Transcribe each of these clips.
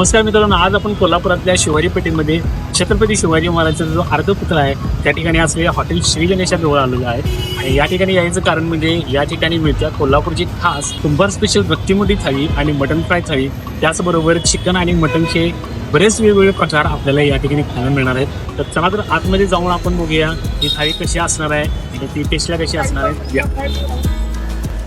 नमस्कार मित्रांनो आज आपण कोल्हापुरातल्या शिवाजी पेठेमध्ये छत्रपती शिवाजी महाराजांचा जो अर्धपुतळा आहे त्या ठिकाणी असलेल्या हॉटेल श्री गणेशा जवळ आलेलं आहे. आणि या ठिकाणी यायचं कारण म्हणजे या ठिकाणी मिळत्या कोल्हापूरची खास कुंभार स्पेशल रक्तीमुठी थाळी आणि मटन फ्राय थाळी त्याचबरोबर चिकन आणि मटनचे बरेच वेगवेगळे प्रकार आपल्याला या ठिकाणी खायला मिळणार आहेत. तर चला तर आतमध्ये जाऊन आपण बघूया ही थाळी कशी असणार आहे आणि ती टेस्टला कशी असणार आहे. या.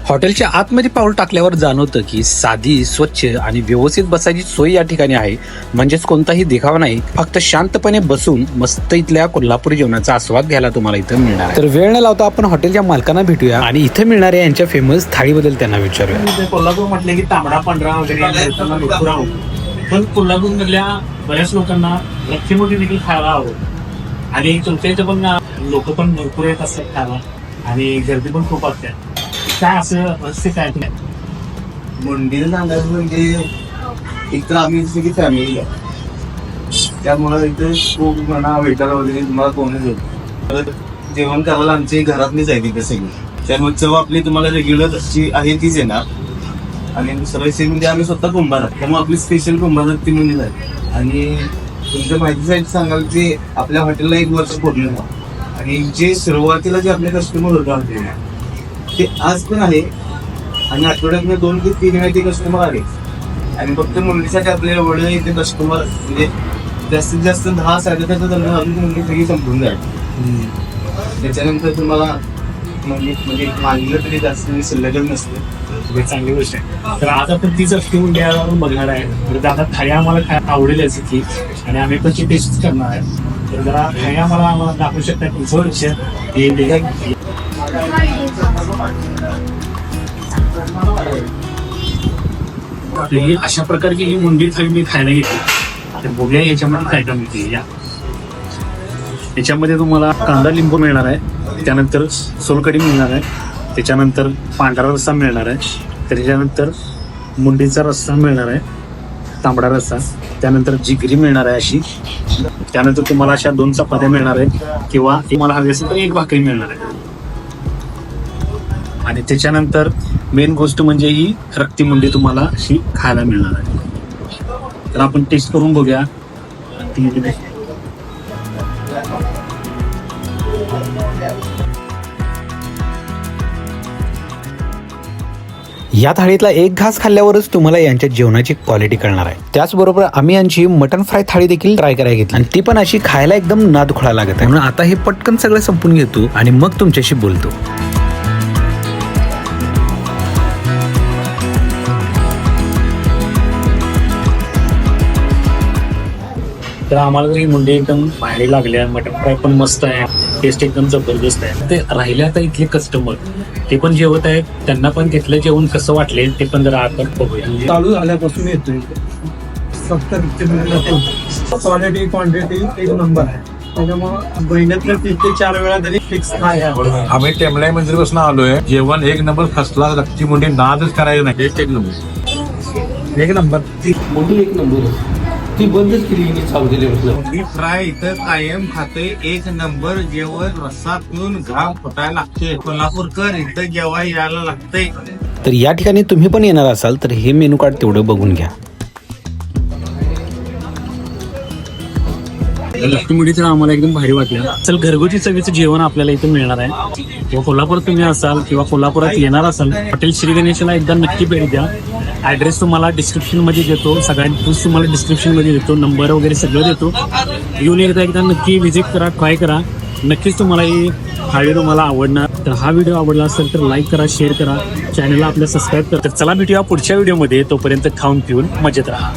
हॉटेलच्या आतमध्ये पाऊल टाकल्यावर जाणवतं की साधी स्वच्छ आणि व्यवस्थित बसायची सोय या ठिकाणी आहे. म्हणजेच कोणताही देखावा नाही. फक्त शांतपणे बसून मस्त इथल्या कोल्हापुरी जेवणाचा आस्वाद घ्यायला तुम्हाला इथं मिळणार आहे. तर वेळ न लावता आपण हॉटेलच्या मालकांना भेटूया. आणि इथं मिळणाऱ्या यांच्या फेमस थाळीबद्दल त्यांना विचारूया. कोल्हापूर म्हटलं की तांबडा पांढरा वगैरे पण कोल्हापूर मधल्या बऱ्याच लोकांना रक्तीमुठी देखील खायला आवडतं. आणि तुमच्या इथे पण लोक पण भरपूर येत असतात खायला. आणि गर्दी पण खूप असते. काय असं रहस्य काय ते? मंडीला सांगायचं म्हणजे एक तर आम्ही सगळी फॅमिली आहे. त्यामुळे इथे खूप म्हणा वेटर वगैरे तुम्हाला कोणीच येत परत जेवण करायला आमची घरातलीच आहे तिथे सगळी. त्यामुळे चव आपली तुम्हाला रेग्युलर जी आहे तीच येणार. आणि दुसरं विषय म्हणजे आम्ही स्वतः कुंभार आहोत. त्यामुळे आपली स्पेशल कुंभार ती म्हणजे आहे आणि तुमच्या माहितीसाठी सांगाल की आपल्या हॉटेलला एक वर्ष पूर्ण झालं. आणि जे सुरुवातीला जे आपले कस्टमर होता हॉटेलला ते आज पण आहे. आणि आठवड्यात दोन ते तीन वेळा ते कस्टमर आले. आणि फक्त मुलीसाठी आपल्याला वडील इथे कस्टमर म्हणजे जास्तीत जास्त दहा साडेदहाच्या दरम्यान अजून मुलगी सगळी संपून जाईल. त्याच्यानंतर तुम्हाला म्हणजे म्हणजे मागलं तरी जास्त शिल्लकच नसते चांगली गोष्ट आहे. तर आज आपण तीच रक्तीमुठी आपण बघणार आहे. तर आता थाळी आम्हाला खायला आवडेल याची की आणि आम्ही पण ती टेस्ट करणार आहे. तर जरा थाळी आम्हाला आम्हाला दाखवू शकता तुमचं लक्ष ही अशा प्रकारची ही मुंडी थाळी मी खायला घेतली. तर बघूया याच्यामध्ये काय काय मिळते. या. याच्यामध्ये तुम्हाला कांदा लिंबू मिळणार आहे. त्यानंतर सोलकडी मिळणार आहे. त्याच्यानंतर पांढरा रस्सा मिळणार आहे. त्याच्यानंतर मुंडीचा रस्सा मिळणार आहे. तांबडा रस्सा. त्यानंतर जिगरी मिळणार आहे अशी. त्यानंतर तुम्हाला अशा दोन चपात्या मिळणार आहेत. किंवा तुम्हाला हवी असेल तर एक भाकरी मिळणार आहे. आणि त्याच्यानंतर मेन गोष्ट म्हणजे ही रक्तीमुंडी तुम्हाला अशी खायला मिळणार आहे. तर आपण टेस्ट करून बघूया. या थाळीतला एक घास खाल्ल्यावरच तुम्हाला यांच्या जेवणाची क्वालिटी कळणार आहे. त्याचबरोबर आम्ही यांची मटन फ्राय थाळी देखील ट्राय करायला घेतली. आणि ती पण अशी खायला एकदम नादखोळा लागत आहे. म्हणून आता हे पटकन सगळं संपून घेतो आणि मग तुमच्याशी बोलतो. तर आम्हाला तरी मुंडी एकदम भारी लागल्या मटन फ्राय पण मस्त आहे टेस्ट एकदम जबरदस्त आहे. ते राहिले आता इथले कस्टमर ते पण जेवत आहेत त्यांना पण तिथलं जेवण कसं वाटले ते पण जरा आपण बघूया. चालू झाल्यापासून येतोय. फक्त क्वालिटी क्वांटिटी एक नंबर आहे. त्याच्यामुळे महिन्यातल्या तीन ते चार वेळा तरी फिक्स आहे. आम्ही टेमलाई मंदिरपासून आलोय. जेवण एक नंबर फसला रक्ती मुंडी नादच करायचं नाही. एक नंबर एक नंबर मोठी एक नंबर ती बंदच केली चालू म्हटलं मी फ्राय इथं कायम खाते एक नंबर जेवण रस्सा पिऊन घाम फुटायला लागते कोल्हापूरकर इथं जेव्हा यायला लागतंय. तर या ठिकाणी तुम्ही पण येणार असाल तर हे मेनू कार्ड तेवढं बघून घ्या. लक्ष्मीमुडी तर आम्हाला एकदम भारी वाटलं. चल घरगुती चवीचं जेवण आपल्याला इथे मिळणार आहे. किंवा कोल्हापुरात तुम्ही असाल किंवा कोल्हापुरात येणार असाल हॉटेल श्री गणेशला एकदा नक्की भेट द्या. ऍड्रेस तुम्हाला डिस्क्रिप्शनमध्ये देतो. सगळ्यांच तुम्हाला डिस्क्रिप्शनमध्ये देतो. नंबर वगैरे सगळं देतो. येऊन एकदा एकदा नक्की व्हिजिट करा ट्राय करा. नक्कीच तुम्हाला ही थाळी तुम्हाला आवडणार. तर हा व्हिडिओ आवडला असेल तर लाईक करा शेअर करा. चॅनलला आपल्या सबस्क्राईब करा. तर चला भेटूया पुढच्या व्हिडिओमध्ये तोपर्यंत खाऊन पिऊन मजेत राहा.